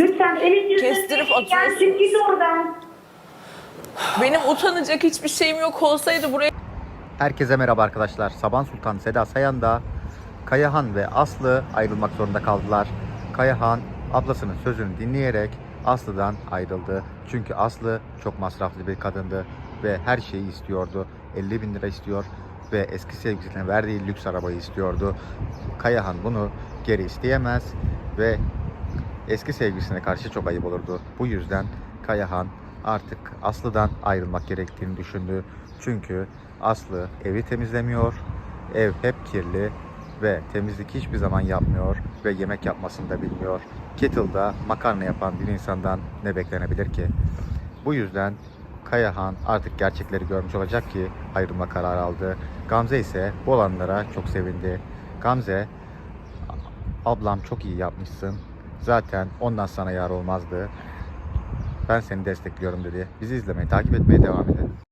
Lütfen elin yüzünü Kestirip gel atıyorsun. çık git oradan. Benim utanacak hiçbir şeyim yok olsaydı buraya Herkese merhaba arkadaşlar. Saban Sultan Seda Sayan da Kayahan ve Aslı ayrılmak zorunda kaldılar. Kayahan ablasının sözünü dinleyerek Aslı'dan ayrıldı. Çünkü Aslı çok masraflı bir kadındı ve her şeyi istiyordu. 50 bin lira istiyor ve eski sevgilisine verdiği lüks arabayı istiyordu. Kayahan bunu geri isteyemez ve eski sevgilisine karşı çok ayıp olurdu. Bu yüzden Kayahan artık Aslı'dan ayrılmak gerektiğini düşündü. Çünkü Aslı evi temizlemiyor, ev hep kirli ve temizlik hiçbir zaman yapmıyor ve yemek yapmasını da bilmiyor. Kettle'da makarna yapan bir insandan ne beklenebilir ki? Bu yüzden Kayahan artık gerçekleri görmüş olacak ki ayrılma kararı aldı. Gamze ise bu olanlara çok sevindi. Gamze ablam çok iyi yapmışsın. Zaten ondan sana yar olmazdı. Ben seni destekliyorum dedi. Bizi izlemeyi, takip etmeye devam edin.